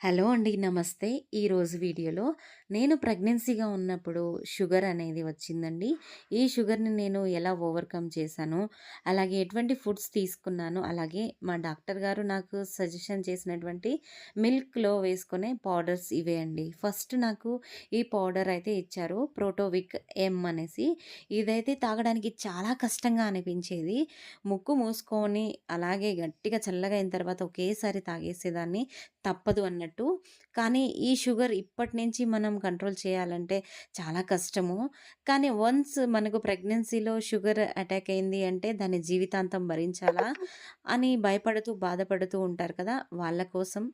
Hello అండి. నమస్తే. ఈరోజు వీడియోలో నేను ప్రెగ్నెన్సీగా ఉన్నప్పుడు షుగర్ అనేది వచ్చిందండి. ఈ షుగర్‌ని నేను ఎలా ఓవర్‌కమ్ చేశాను, అలాగే ఎటువంటి ఫుడ్స్ తీసుకున్నాను, అలాగే మా డాక్టర్ గారు నాకు సజెషన్ చేసినటువంటి మిల్క్‌లో వేసుకునే పౌడర్స్ ఇవే అండి. ఫస్ట్ నాకు ఈ పౌడర్ అయితే ఇచ్చారు. ప్రోటోవిక్ ఎమ్ అనేసి. ఇదైతే తాగడానికి చాలా కష్టంగా అనిపించేది. ముక్కు మూసుకొని అలాగే గట్టిగా చల్లగా అయిన తర్వాత ఒకేసారి తాగేసేదాన్ని. తప్పదు అన్నట్టు. కానీ ఈ షుగర్ ఇప్పటి నుంచి మనం కంట్రోల్ చేయాలంటే చాలా కష్టము. కానీ వన్స్ మనకు ప్రెగ్నెన్సీలో షుగర్ అటాక్ అయింది అంటే దాన్ని జీవితాంతం భరించాలా అని భయపడుతూ, బాధపడుతూ ఉంటారు కదా! వాళ్ళ కోసం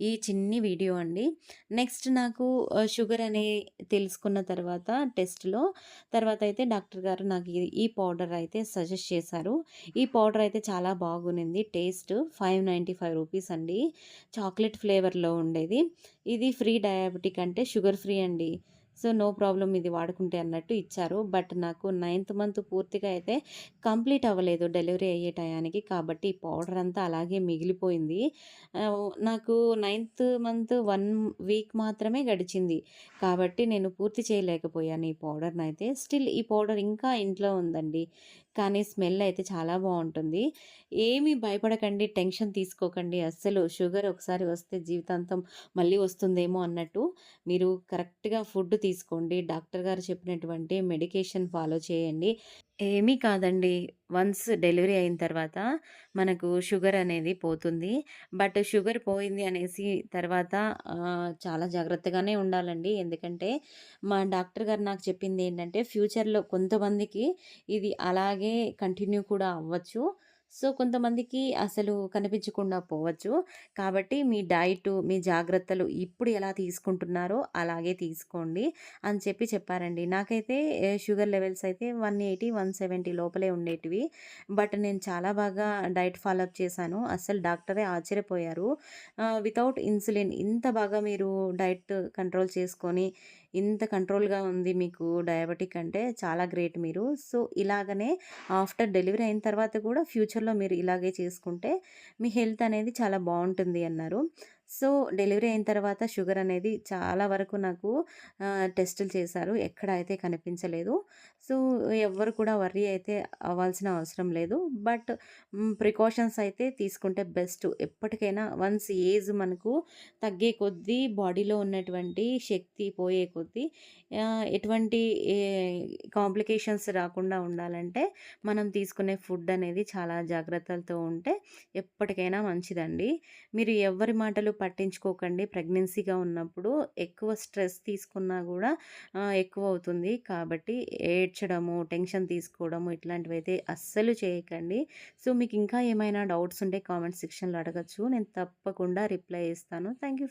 ఈ చిన్ని వీడియో అండి. నెక్స్ట్ నాకు షుగర్ అని తెలుసుకున్న తర్వాత టెస్ట్‌లో తర్వాత అయితే డాక్టర్ గారు నాకు ఈ పౌడర్ అయితే సజెస్ట్ చేశారు. ఈ పౌడర్ అయితే చాలా బాగునింది. Taste five ninety five rupees అండి. చాక్లెట్ ఫ్లేవర్‌లో ఉండేది. ఇది ఫ్రీ డయాబెటిక్ అంటే షుగర్ ఫ్రీ అండి. సో, నో ప్రాబ్లం ఇది వాడుకుంటే అన్నట్టు ఇచ్చారు. బట్ నాకు నైన్త్ మంత్ పూర్తిగా అయితే కంప్లీట్ అవ్వలేదు డెలివరీ అయ్యే టయానికి. కాబట్టి ఈ పౌడర్ అంతా అలాగే మిగిలిపోయింది. నాకు నైన్త్ మంత్ వన్ వీక్ మాత్రమే గడిచింది. కాబట్టి నేను పూర్తి చేయలేకపోయాను ఈ పౌడర్ని అయితే స్టిల్ ఈ పౌడర్ ఇంకా ఇంట్లో ఉందండి. కానీ స్మెల్ అయితే చాలా బాగుంటుంది ఏమీ భయపడకండి, టెన్షన్ తీసుకోకండి అస్సలు. షుగర్ ఒకసారి వస్తే జీవితాంతం మళ్ళీ వస్తుందేమో అన్నట్టు మీరు కరెక్ట్‌గా ఫుడ్ తీసుకోండి. డాక్టర్ గారు చెప్పినటువంటి మెడికేషన్ ఫాలో చేయండి. ఏమీ కాదండి. వన్స్ డెలివరీ అయిన తర్వాత మనకు షుగర్ అనేది పోతుంది. బట్ షుగర్ పోయింది అనేసి తర్వాత చాలా జాగ్రత్తగానే ఉండాలండి. ఎందుకంటే మా డాక్టర్ గారు నాకు చెప్పింది ఏంటంటే ఫ్యూచర్‌లో కొంతమందికి ఇది అలాగే కంటిన్యూ కూడా అవ్వచ్చు. సో, కొంతమందికి అసలు కనిపించకుండా పోవచ్చు. కాబట్టి మీ డైట్ మీ జాగ్రత్తలు ఇప్పుడు ఎలా తీసుకుంటున్నారో అలాగే తీసుకోండి అని చెప్పి చెప్పారండి. నాకైతే షుగర్ లెవెల్స్ అయితే 180, 170 లోపలే ఉండేటివి. బట్ నేను చాలా బాగా డైట్ ఫాలో అప్ చేశాను. అసలు డాక్టరే ఆశ్చర్యపోయారు. వితౌట్ ఇన్సులిన్ ఇంత బాగా మీరు డైట్ కంట్రోల్ చేసుకొని ఇంత కంట్రోల్‌గా ఉంది మీకు డయాబెటిక్ అంటే చాలా గ్రేట్ మీరు. సో, ఇలాగనే ఆఫ్టర్ డెలివరీ అయిన తర్వాత కూడా ఫ్యూచర్‌లో మీరు ఇలాగే చేసుకుంటే మీ హెల్త్ అనేది చాలా బాగుంటుంది అన్నారు. సో, డెలివరీ అయిన తర్వాత షుగర్ అనేది చాలా వరకు నాకు టెస్టులు చేశారు. ఎక్కడ అయితే కనిపించలేదు. సో, ఎవ్వరు కూడా వర్రీ అయితే అవ్వాల్సిన అవసరం లేదు. బట్ ప్రికాషన్స్ అయితే తీసుకుంటే బెస్ట్. ఎప్పటికైనా వన్స్ ఏజ్ మనకు తగ్గే కొద్దీ బాడీలో ఉన్నటువంటి శక్తి పోయే కొద్దీ ఎటువంటి కాంప్లికేషన్స్ రాకుండా ఉండాలంటే మనం తీసుకునే ఫుడ్ అనేది చాలా జాగ్రత్తలతో ఉంటే ఎప్పటికైనా మంచిదండి. మీరు ఎవ్వరి మాటలు పట్టించుకోకండి. ప్రెగ్నెన్సీగా ఉన్నప్పుడు ఎక్కువ స్ట్రెస్ తీసుకున్నా కూడా ఎక్కువ అవుతుంది కాబట్టి ఏడ్చడము, టెన్షన్ తీసుకోవడము ఇట్లాంటివి అయితే అస్సలు చేయకండి. సో, మీకు ఇంకా ఏమైనా డౌట్స్ ఉంటే కామెంట్ సెక్షన్‌లో అడగచ్చు నేను తప్పకుండా రిప్లై ఇస్తాను. Thank you.